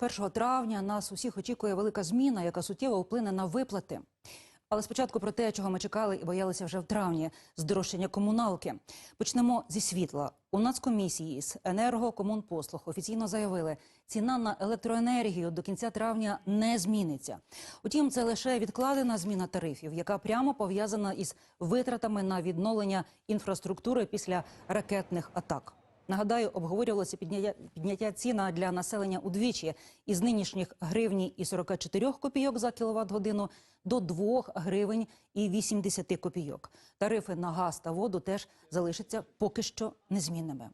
1 травня нас усіх очікує велика зміна, яка суттєво вплине на виплати. Але спочатку про те, чого ми чекали і боялися вже в травні здорожчання комуналки. Почнемо зі світла. У Нацкомісії з енергокомунпослуг офіційно заявили, ціна на електроенергію до кінця травня не зміниться. Утім, це лише відкладена зміна тарифів, яка прямо пов'язана із витратами на відновлення інфраструктури після ракетних атак. Нагадаю, обговорювалося підняття, підняття ціна для населення удвічі із нинішніх гривні і 44 копійок за кіловат годину до 2 гривень і 80 копійок. Тарифи на газ та воду теж залишаться поки що незмінними.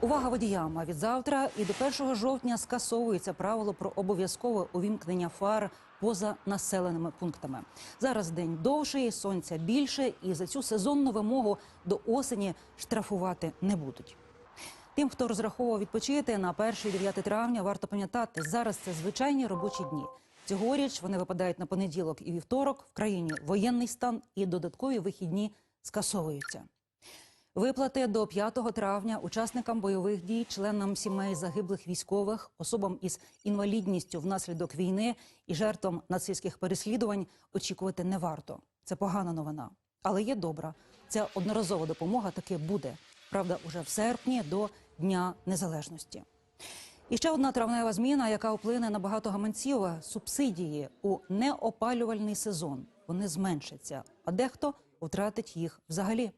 Увага водіям! Від завтра і до 1 жовтня скасовується правило про обов'язкове увімкнення фар поза населеними пунктами. Зараз день довший, сонця більше, і за цю сезонну вимогу до осені штрафувати не будуть. Тим, хто розраховував відпочити на 1-9 травня, варто пам'ятати, зараз це звичайні робочі дні. Цьогоріч вони випадають на понеділок і вівторок. В країні воєнний стан і додаткові вихідні скасовуються. Виплати до 5 травня учасникам бойових дій, членам сімей загиблих військових, особам із інвалідністю внаслідок війни і жертвам нацистських переслідувань очікувати не варто. Це погана новина, але є добра. Ця одноразова допомога таки буде. Правда, уже в серпні до Дня Незалежності. І ще одна травнева зміна, яка вплине на багато гаманців – субсидії у неопалювальний сезон. Вони зменшаться, а дехто втратить їх взагалі.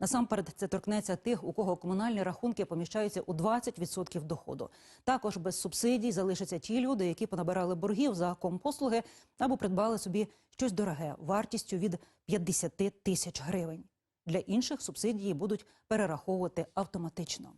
Насамперед, це торкнеться тих, у кого комунальні рахунки поміщаються у 20% доходу. Також без субсидій залишаться ті люди, які понабирали боргів за компослуги або придбали собі щось дороге вартістю від 50 тисяч гривень. Для інших субсидії будуть перераховувати автоматично.